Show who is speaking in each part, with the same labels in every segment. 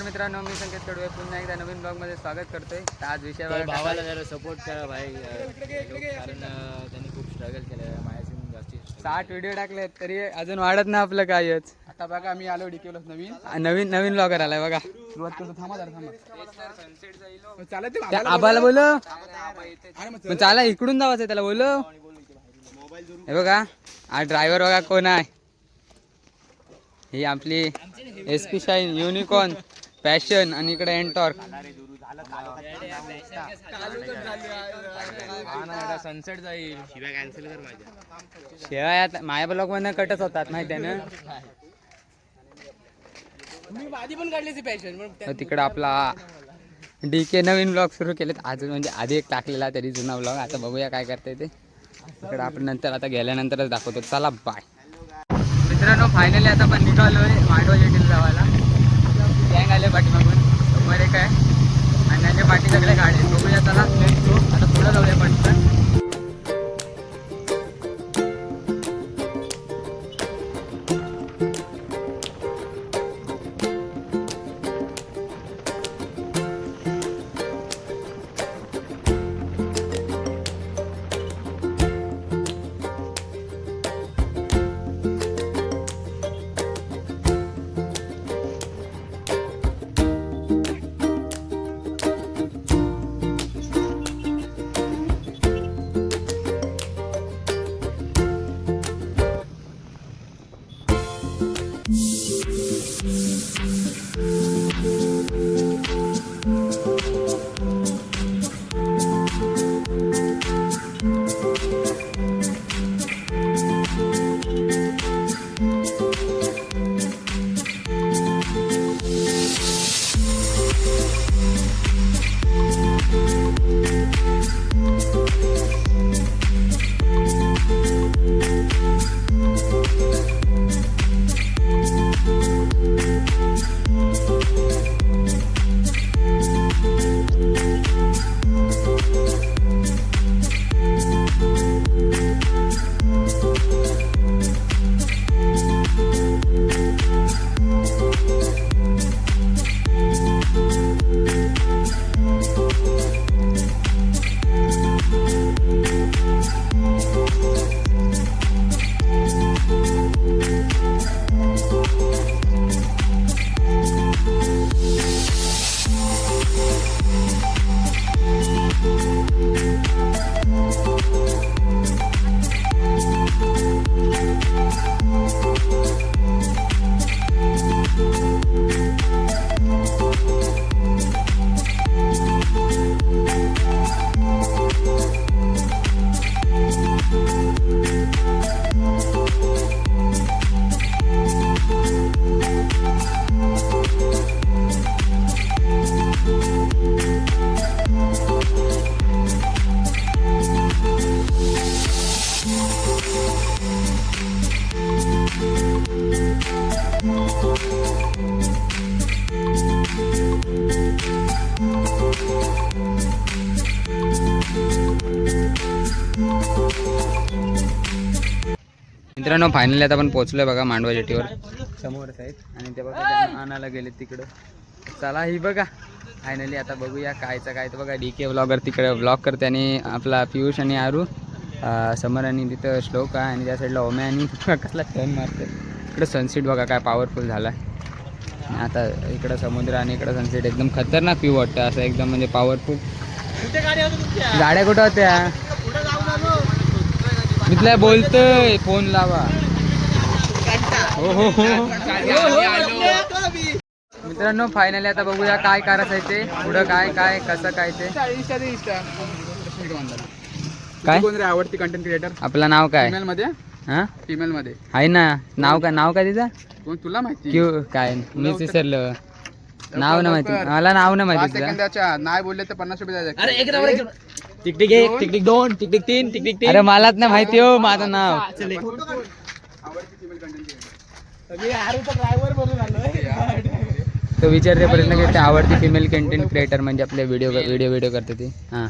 Speaker 1: नमस्कार मित्रांनो मी संकेत कडवे. पुन्हा एकदा नवीन ब्लॉगमध्ये स्वागत करतोय. तर आज विषय
Speaker 2: भावाला जरा सपोर्ट करा भाई. कारण त्यांनी खूप स्ट्रगल केलं माझ्यासून जास्ती struggle
Speaker 1: साठ व्हिडिओ टाकले तरी अजून वाढत नाही आपलं कायच
Speaker 3: आता बघा मी आलो डिकेवला नवीन.
Speaker 1: नवीन नवीन ब्लॉगर आलाय बघा.
Speaker 3: सुरुवात करतो थांबा जरा थांबा. चालत
Speaker 1: त्या आबाला बोल चाला इकडून जावाचं त्याला बोल हे बघा हा ड्रायव्हर बघा कोण आहे. ही आपली S P shine unicorn passion आणि इकडे एनटॉर्क
Speaker 2: सनसेट जाईल शिवाय कॅन्सल कर माझ्या
Speaker 1: शिवाय आता माझ्या ब्लॉग मधनं कटच होतात माहिती आहे ना?
Speaker 3: मी आधी पण काढली ती पॅशन पण
Speaker 1: तर तिकडं आपला डी के नवीन ब्लॉग सुरू केलेत. अजून म्हणजे आधी एक टाकलेला तरी जुना ब्लॉग आता बघूया काय करते ते. तिकडं आपण नंतर आता गेल्यानंतरच दाखवतो. चला बाय मित्रांनो फायनली आता आपण निघालोय. मांडवा जेटीला जावायला गँग आले पाठीमागून समोर एक आहे आणि सगळ्या गाडी मित्रांनो फायनली आता आपण पोहोचलोय बघा मांडवा जेटीवर. समोरच आहेत आणि ते बघा त्यांना आणायला गेले तिकडं. चला ही बघा. फायनली आता बघूया कायचं काय. तर बघा डी के ब्लॉगर तिकडे ब्लॉग करते आणि आपला पियुष आणि आरू समर आणि तिथं श्लोक आहे आणि त्या साईडला ओम्या आणि कसला टर्न मारते इकडं सनसेट बघा काय पॉवरफुल झाला आणि आता इकडं समुद्र आणि इकडं सनसेट एकदम खतरनाक व्ह्यू वाटतं. असं एकदम म्हणजे पॉवरफुल गाड्या कुठं होत्या? मिथल्या बोलतोय फोन लावा. हो हो हो. मित्रांनो फायनली आता बघूया काय करायचं आहे ते. पुढं काय काय कसं काय ते. काय?
Speaker 3: कोण रे आवडती कंटेंट क्रिएटर
Speaker 1: आपलं नाव काय?
Speaker 3: फिमेल मध्ये?
Speaker 1: हा?
Speaker 3: फिमेल मध्ये.
Speaker 1: आहे ना. नाव काय नाव काय तिचं?
Speaker 3: कोण? तुला माहिती.
Speaker 1: क्यू काय? मी विसरलं. नाव ना माहिती. मला नाव ना माहिती
Speaker 3: नाही बोलले तर पन्नास रुपये द्यायचे
Speaker 2: अरे एक टिकटिक एक टिकटिक दोन टिकटिक तीन टिकटिक तीन.
Speaker 1: अरे मलाच नाही माहिती हो माझं नाव.
Speaker 3: आवडती फिमेल कंटेंट
Speaker 1: तो विचारते प्रश्न की ते आवडती फिमेल कंटेंट क्रिएटर म्हणजे आपले व्हिडिओ व्हिडिओ व्हिडिओ करते ती. हां.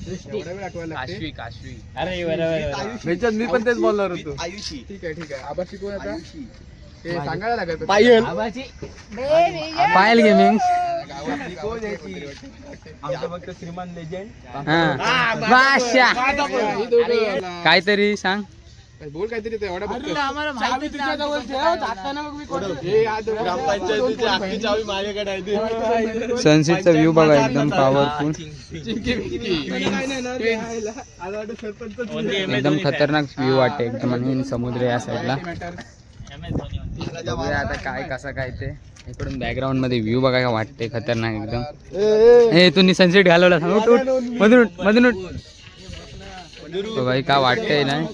Speaker 2: काशवी काशवी अरे बरोबर
Speaker 3: मी पण तेच बोलणार होतो. ठीक आहे ठीक आहे. शिकवून आता? हे सांगायला लागत
Speaker 2: पायल.
Speaker 1: पायल गेमिंग
Speaker 2: फक्त श्रीमान
Speaker 1: काहीतरी सांग.
Speaker 3: बोल काहीतरी
Speaker 1: सनसेटचा व्ह्यू बघा एकदम पॉवरफुल एकदम खतरनाक व्ह्यू वाटते एकदम आणि समुद्र या साईडला आता काय कसं काय ते. इकडून बॅकग्राऊंडमध्ये व्ह्यू बघा काय वाटते खतरनाक एकदम. ए तुम्ही सनसेट घालवला. उठ उठ. मधून उठ मधून उठ. तो भाई काय वाटतंय ना?
Speaker 3: हा,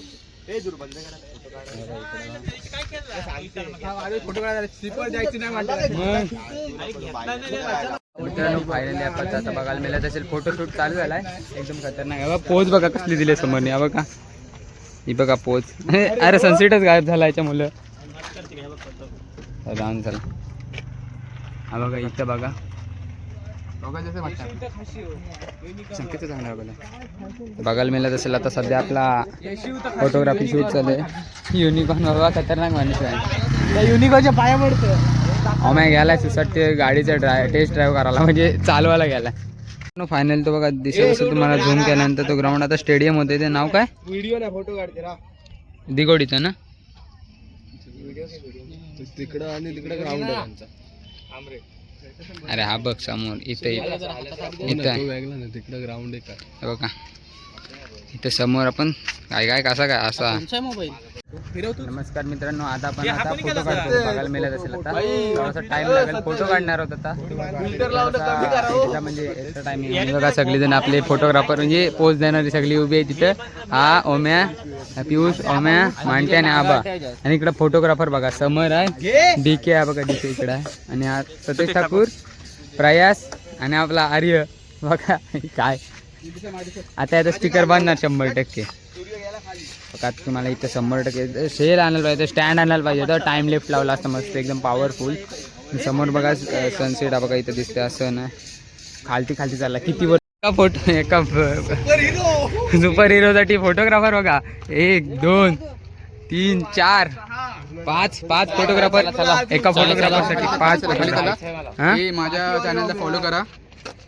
Speaker 3: नाही
Speaker 1: मित्रांनो फायनली आपण आता बघायला मिळत असेल. फोटोशूट चालू झालाय. एकदम खतरनाक पोच बघा कसली दिली समोर या बघा. ही बघा पोच अरे सनसेटच गायब झाला याच्या मुलं. झाला. हा बघा इथं बघा. संकेतच चांगला बघा. बघायला मिळत असेल आता सध्या आपला फोटोग्राफी शूट चालू आहे. युनिकॉर्न बाबा खतरनाक माणूस आहे.
Speaker 3: युनिकॉनच्या पाया पडतं
Speaker 1: अमाय गेलाय सुसाट ते गाडीचं ड्राय टेस्ट ड्राईव्ह करायला म्हणजे चालवायला गेलाय. फायनल तो बघा दिसत असेल तुम्हाला झूम केल्यानंतर तो ग्राउंड आता स्टेडियम होते ते नाव काय?
Speaker 3: व्हिडिओ ना फोटो काढते
Speaker 1: दिगोडीचं ना?
Speaker 3: तिकडं आणि तिकडं ग्राउंड आहे त्यांचा
Speaker 1: अरे हा बघ समोर इथं इथं
Speaker 3: तिकडं ग्राउंड आहे. का
Speaker 1: बघा. इथं समोर आपण काय काय कसा काय असा. नमस्कार मित्रांनो आता आपण आता फोटो काढतो बघायला मिळत असेल आता. थोडासा टाइम लागेल. फोटो काढणार होता आता. एक्स्ट्रा म्हणजे एक्स्ट्रा टायमिंग बघा सगळेजण आपले फोटोग्राफर म्हणजे पोच देणारी सगळी उभी आहे तिथं हा ओम्या पियुष ओम्या मांटे आणि आबा. आणि इकडं फोटोग्राफर बघा समर आहे. डी के आहे बघा डी के इकडं आहे. आणि हा सतीश ठाकूर प्रयास आणि आपला आर्य. बघा काय आता याचा स्टिकर बांधणार शंभर टक्के. बघा आता तुम्हाला इथं शंभर टक्के शेल आणायला पाहिजे स्टँड आणायला पाहिजे. तर टाइम लिफ्ट लावला असतं मस्त एकदम पॉवरफुल समोर बघा सनसेट बघा इथं दिसते असं ना. खालती खालती चालला. किती वर एका फोटो एका सुपर हिरोसाठी फोटोग्राफर बघा. एक दोन तीन चार पाच पाच फोटोग्राफर एका फोटोग्राफरसाठी पाच हा
Speaker 3: हे माझ्या चॅनलला फॉलो करा.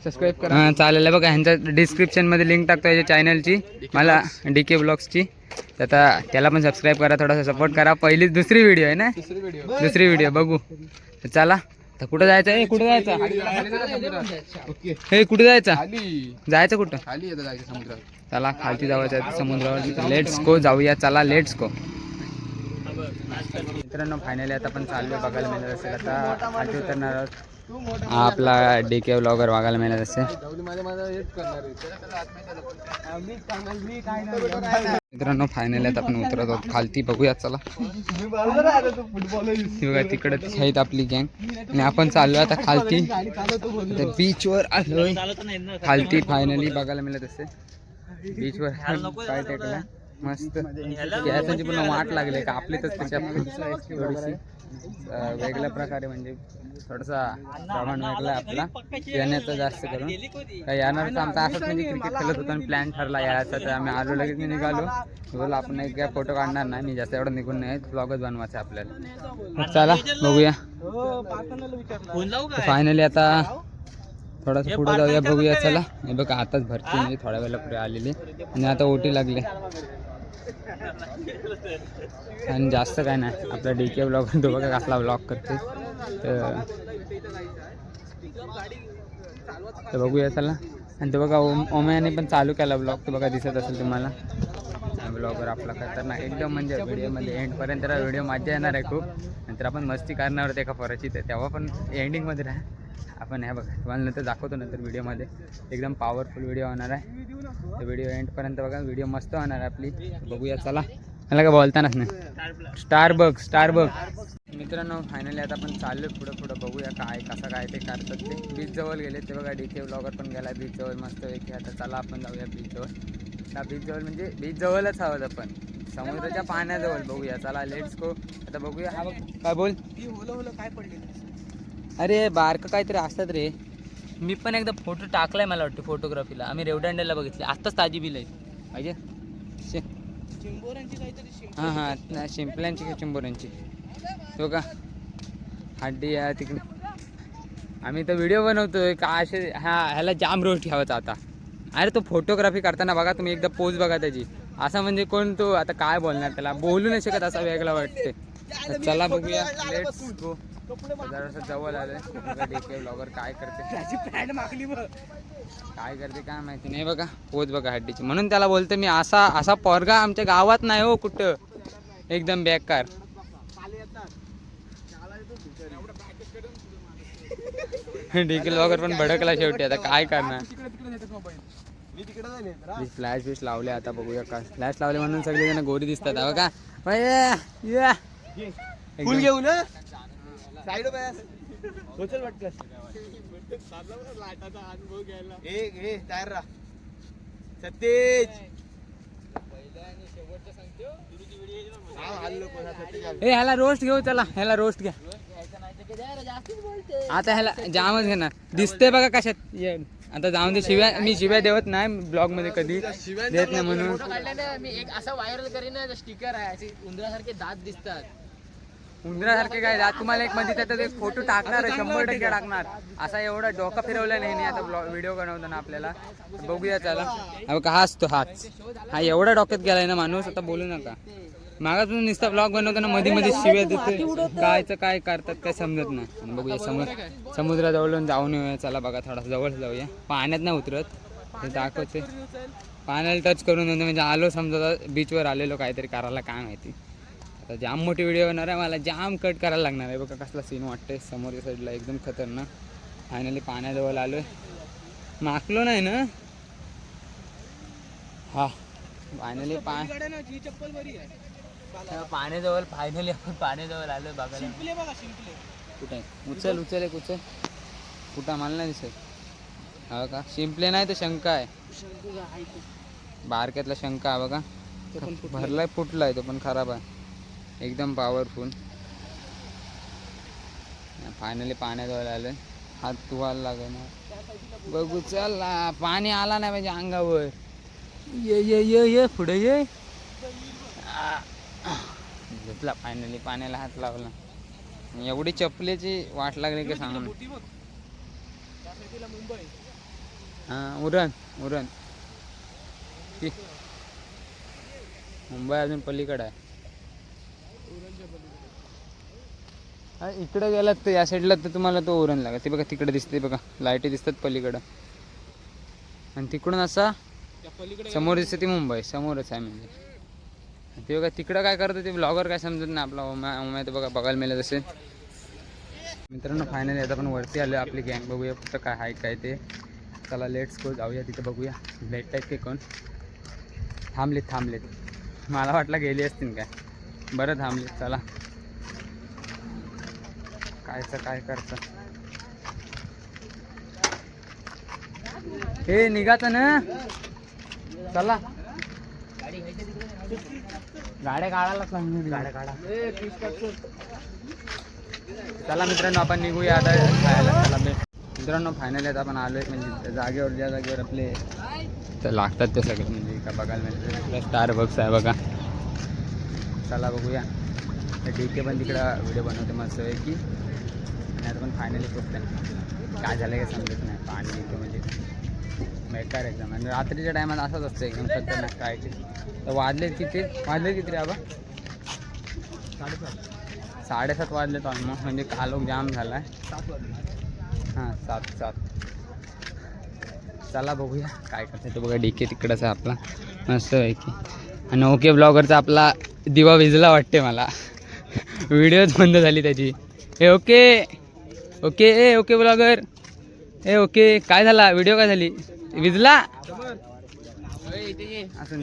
Speaker 3: सबस्क्राईब करा.
Speaker 1: चालेल. बघा ह्यांच्या डिस्क्रिप्शनमध्ये लिंक टाकतो याच्या चॅनलची मला डी के ब्लॉग्सची तर आता त्याला पण सबस्क्राईब करा थोडासा सपोर्ट करा. पहिली दुसरी व्हिडिओ आहे ना?
Speaker 3: दुसरी व्हिडिओ
Speaker 1: बघू. तर चला. तर कुठं जायचं? आहे कुठं जायचं? हे कुठं जायचं? जायचं कुठं? चला खालती जायचं आहे समुद्रावर. लेट्स गो जाऊया. चला लेट्स गो मित्रांनो फायनली आता आपण चाललो बघायला मिळत असेल. आता खालती उतरणार आहोत. आपला डी के ब्लॉगर बघायला मिळत
Speaker 3: असे
Speaker 1: मित्रांनो फायनल आहेत आपण उतरत आहोत. खालती बघूया चला. बघा तिकडे आहेत आपली गँग आणि आपण चाललो आता खालती. बीचवर आलोय. खालती फायनली बघायला मिळत असते बीचवर काय टेकला. मस्त. गॅसांची पण वाट लागली का? आपली तर त्याच्या थोडीशी. वेगळ्या प्रकारे म्हणजे थोडासा प्रमाण वेगळा आपला. येण्याचं जास्त करून. काय येणार तर आमचा असंच म्हणजे क्रिकेट खेळत होतो आणि प्लॅन ठरला यायचा तर आम्ही आलो लगेच मी निघालो. बोल आपण एक काय फोटो काढणार नाही मी जास्त एवढं निघून नाही ब्लॉगच बनवायचं आहे आपल्याला. मग चला बघूया. फायनली आता थोडंसं पुढे जाऊया बघूया चला. हे बघा आताच भरती म्हणजे थोड्या वेळेला पुढे आलेली. आणि आता ओटी लागले. आणि जास्त काय नाही. आपला डी के ब्लॉग तो बघा कसला ब्लॉग करते तर तर बघूया चला. आणि तो बघा ओम ओम्याने पण चालू केला ब्लॉग तो बघा दिसत असेल तुम्हाला. ब्लॉगर आपला खतरनाक. एकदम म्हणजे व्हिडिओमध्ये एंडपर्यंत व्हिडिओ मजा येणार आहे खूप. नंतर आपण मस्ती करणार होते एका फराची तर तेव्हा पण एंडिंगमध्ये राहा. आपण हे बघा तुम्हाला नंतर दाखवतो नंतर व्हिडिओमध्ये. एकदम पॉवरफुल व्हिडिओ होणार आहे. तर व्हिडिओ एंडपर्यंत बघा व्हिडिओ मस्त होणार आहे आपली. बघूया चला. मला काय बोलतानाच नाही. स्टार बघ स्टार बघ. मित्रांनो फायनली आता आपण चाललो पुढं पुढं. बघूया काय कसं काय ते करतात ते. बीच जवळ गेले ते बघा डी के ब्लॉगर पण गेला. बीच जवळ मस्त एक आता चला आपण जाऊया बीच जवळ. त्या बीच जवळ म्हणजे बीच जवळच आहोत आपण समुद्राच्या पाण्याजवळ बघूया. चला लेट्स गो आता बघूया हा बघ. काय बोल?
Speaker 3: काय पडले
Speaker 1: अरे बारकं काहीतरी असतात रे. मी पण एकदा फोटो टाकलाय मला वाटतं फोटोग्राफीला आम्ही रेवडंडेला बघितले. आत्ताच ताजी बिल आहेत. पाहिजे? शे हां हां. ना शिंपल्यांची का चिंबोऱ्यांची? तो का? हड्डी आहे तिकडे. आम्ही तर व्हिडिओ बनवतोय. का असे हा ह्याला जाम रोज ठेवायचा आता. अरे तो फोटोग्राफी करताना बघा तुम्ही एकदा पोज बघा त्याची. असा म्हणजे कोण तो आता काय बोलणार त्याला? बोलू नाही शकत असा वेगळा वाटते चला बघूया. लेट्स गो जरासं जवळ आलं डीके ब्लॉगर काय करते? काय करते काय माहिती नाही बघा. पोच बघा हड्डीची. म्हणून त्याला बोलतो मी असा असा पोरगा आमच्या गावात नाही हो कुठं. एकदम बेकार. डीके ब्लॉगर पण भडकला शेवटी. आता काय करणार? फ्लॅश बिश लावले आता बघूया का फ्लॅश लावले म्हणून सगळे जण गोरी दिसतात. हा बघा.
Speaker 3: फुल घेऊ ना साईड उचल पटकन. ए ए तयार राहा. सतेज हा, हा.
Speaker 1: ए ह्याला रोस्ट घेऊ चला. ह्याला रोस्ट घ्या. आता ह्याला जामच घेणार. दिसते बघा कशात. ये. आता जाऊन दे. शिव्या मी शिव्या देवत नाही ब्लॉगमध्ये कधी. देत नाही म्हणून.
Speaker 2: मी एक असा व्हायरल करीन स्टिकर आहे उंदरासारखे दात दिसतात.
Speaker 1: उंदरासारखे काय? जात तुम्हाला एक मध्ये त्याचा एक फोटो टाकणार शंभर टक्के टाकणार. असा एवढा डोका फिरवला नाही आता व्हिडिओ बनवताना आपल्याला. बघूया चला. अहो का हाच तो हाच हा एवढा डोक्यात गेलाय ना माणूस आता बोलू नका. मागातून नुसता ब्लॉग बनवताना मध्ये मध्ये शिव्या देते कायचं काय करतात काय समजत नाही. आणि बघूया समुद्र समुद्राजवळून जाऊन येऊया. चला बघा थोडा जवळ जाऊया. पाण्यात नाही उतरत. ते दाखवते पाण्याला टच करून म्हणजे आलो समजा बीचवर आलेलो काहीतरी करायला काय माहिती. आता जाम मोठी व्हिडिओ होणार आहे. मला जाम कट करायला लागणार आहे. बघा कसला सीन वाटतंय. समोरच्या साईडला एकदम खतरनाक. फायनली पाण्याजवळ आलोय. माकलो नाही ना? हा. फायनली पा
Speaker 3: चप्पल बरी आहे.
Speaker 2: पाण्याजवळ फायनली आपण पाण्याजवळ आलो
Speaker 3: बघा
Speaker 1: कुठे? आहे? उचल उचल एक उचल. कुठं? मला नाही दिसत. हा का? शिंपले नाही तर शंका आहे. बारक्यातला शंका आहे बघा. भरलाय फुटलाय तो पण खराब आहे. एकदम पॉवरफुल फायनली पाण्याजवळ आलं हात धुवायला लागणार बघू चल पाणी आला नाही पाहिजे अंगावर. ये ये ये ये पुढे ये. घेतला फायनली पाण्याला हात लावला. एवढी चपलेची वाट लागली की सांग
Speaker 3: मोठी
Speaker 1: उरण उरण. मुंबई अजून पलीकडे आहे. हा, इकडे गेलात तर या साईडला तर तुम्हाला तो ओरण लागेल. ते बघा तिकडे दिसते बघा. लाईटी दिसतात पलीकडं. आणि तिकडून असा समोर दिसते ती मुंबई. समोरच आहे म्हणजे. ते बघा तिकडं काय करतं ते ब्लॉगर काय समजत नाही आपला. ओम्या ओम्या ते बघा बघायला मिळत असेल. मित्रांनो फायनली आता आपण वरती आलो आपली गँग बघूया कुठं काय आहे काय ते. चला लेट्स गो जाऊया तिथं बघूया. भेटत आहेत ते कोण? थांबलेत थांबलेत. मला वाटलं गेली असतील काय. बरं थांबले चला. कायचं काय करतं हे निघाचं ना. चला. गाड्या काढायला सांगितलं गाड्या काढा. चला मित्रांनो आपण निघूया आता खायला. चला मित्रांनो फायनल आहेत आपण आलोय म्हणजे जागेवर ज्या जागेवर आपले तर लागतात ते सगळे म्हणजे का बघायला मिळते स्टार बक्स आहे बघा. चला बघूया. डी के पण तिकडं व्हिडिओ बनवते मस्त आहे की आणि आता पण फायनली पोचते काय झालं काय समजत नाही. पाणी येतो म्हणजे. बेकार एकदम. आणि रात्रीच्या टायमात असंच असतं एकदम खतरनाक काय तर वाजले किती? वाजले किती रे बाबा?
Speaker 3: साडेसात
Speaker 1: साडेसात वाजले ऑलमोस्ट म्हणजे कालोक जाम झाला आहे
Speaker 3: सात वाजले
Speaker 1: हां सात सात. चला बघूया काय करते तो बघा डी के तिकडंच आहे आपला. मस्त आहे की आणि ओके ब्लॉगरचा आपला दिवा विजला वाटते मला. व्हिडिओच बंद झाली त्याची. ए ओके. ओके ए ओके ब्लॉगर. ए ओके. काय झाला? व्हिडिओ काय झाली? विजला असून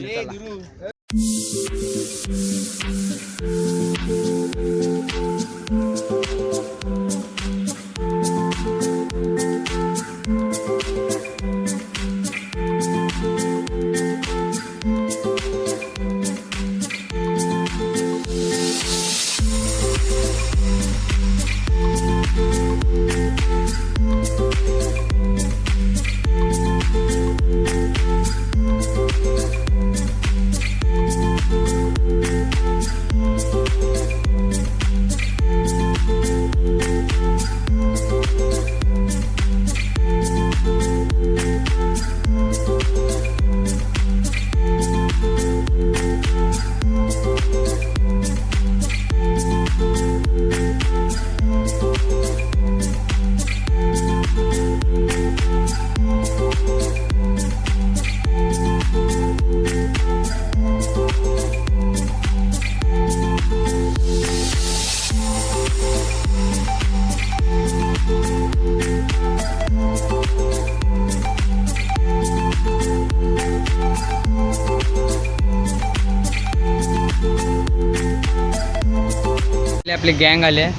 Speaker 1: आपली गँग आली आहे.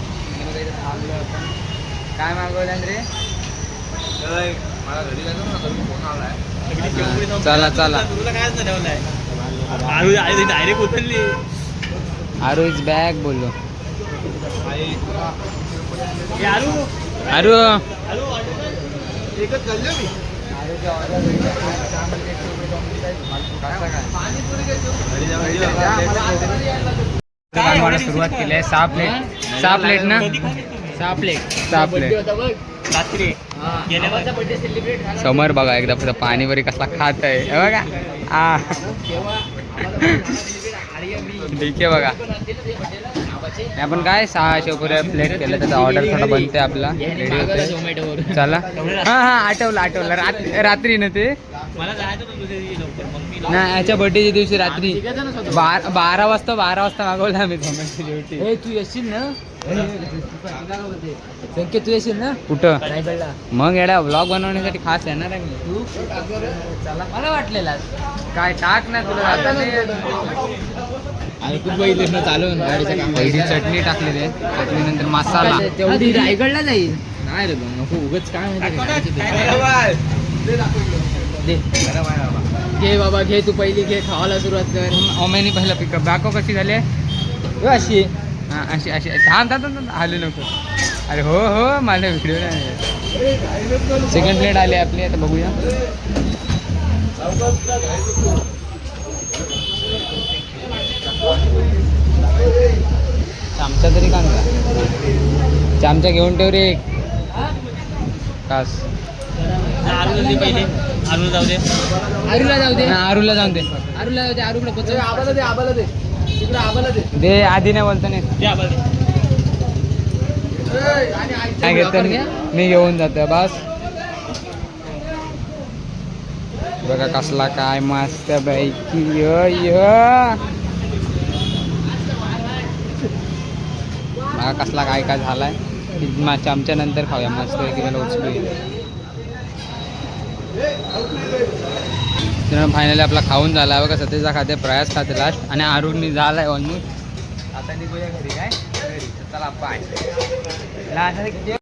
Speaker 1: काय मागवलं रे?
Speaker 2: मला घरी जायचं ना घरी फोन आलाय
Speaker 1: हा, चला. चला
Speaker 2: डायरेक्ट
Speaker 1: आरू इज बॅग बोललो.
Speaker 2: आरू.
Speaker 1: आरू.
Speaker 3: एकच खाल्लं मी
Speaker 1: बनवायला सुरुवात केली आहे. सहा प्लेट सहा प्लेट ना?
Speaker 2: सहा प्लेट
Speaker 1: सहा प्लेट
Speaker 2: रात्री.
Speaker 1: समोर बघा एकदा फक्त पाणी वरी कसला खात आहे. हे बघा. आ. ठीक आहे बघा. हे आपण काय? सहा शेवपुऱ्या प्लेट केलं. त्याचा ऑर्डर थोडा बनते आपला. रेडी होते चला. हा हा आठवलं आठवलं. रात्री ना ते?
Speaker 2: मला जायचं होतं तुझ्या दिवशी लवकर मग मी
Speaker 1: ना याच्या बर्थडेच्या दिवशी रात्री बारा बारा वाजता बारा वाजता मागवला आम्ही झोमॅटोची
Speaker 2: तू येशील ना? संकेत तू येशील ना?
Speaker 1: कुठं?
Speaker 2: रायगडला
Speaker 1: मग येड्या ब्लॉग बनवण्यासाठी खास येणार आहे मी.
Speaker 2: तू? मला वाटलेला
Speaker 1: काय टाक ना तुला. आता नाही.
Speaker 2: आणि ना चालून गाडीच्या
Speaker 1: पहिली चटणी टाकली रे चटणी नंतर मसाला.
Speaker 2: तेवढी रायगडला जाईल. नाही रे बघ नको उगच काय माहिती दे। घे बाबा घे तू पहिली घे खावायला सुरुवात कर.
Speaker 1: ओमेनी पहिला पिकअप दाखव कशी झाली?
Speaker 2: अशी.
Speaker 1: हा अशी अशी. थांब थांब हलू नको. अरे हो हो माझा व्हिडिओ नाही सेकंड प्लेट आली आपली आता बघूया. चमचा तरी का चमचा घेऊन ठेव रे एक. कास
Speaker 2: दे पहिले. आरू जाऊ दे. आरूला जाऊ दे.
Speaker 1: आरूला जाऊन दे.
Speaker 2: आरूला जाऊ दे आरूला पोचव
Speaker 3: आबाला दे आबाला दे. तिकडे आबाला दे.
Speaker 1: दे आधी नाही बोलतो नाही
Speaker 2: दे दे.
Speaker 1: काय घेतो मी? घेऊन जातो बस. बघा कसला काय मस्त पैकी. य य बघा कसला काय काय झालाय चमच्या नंतर खाऊया. मस्त पैकी मला उचलू फायनली आपला खाऊन झाला. बघा सध्याचा खाते प्रयास खाते लास्ट आणि आरुणनी आहे ऑलमोस्ट आता निघूया घरी काय? चला बाय लास्ट किती?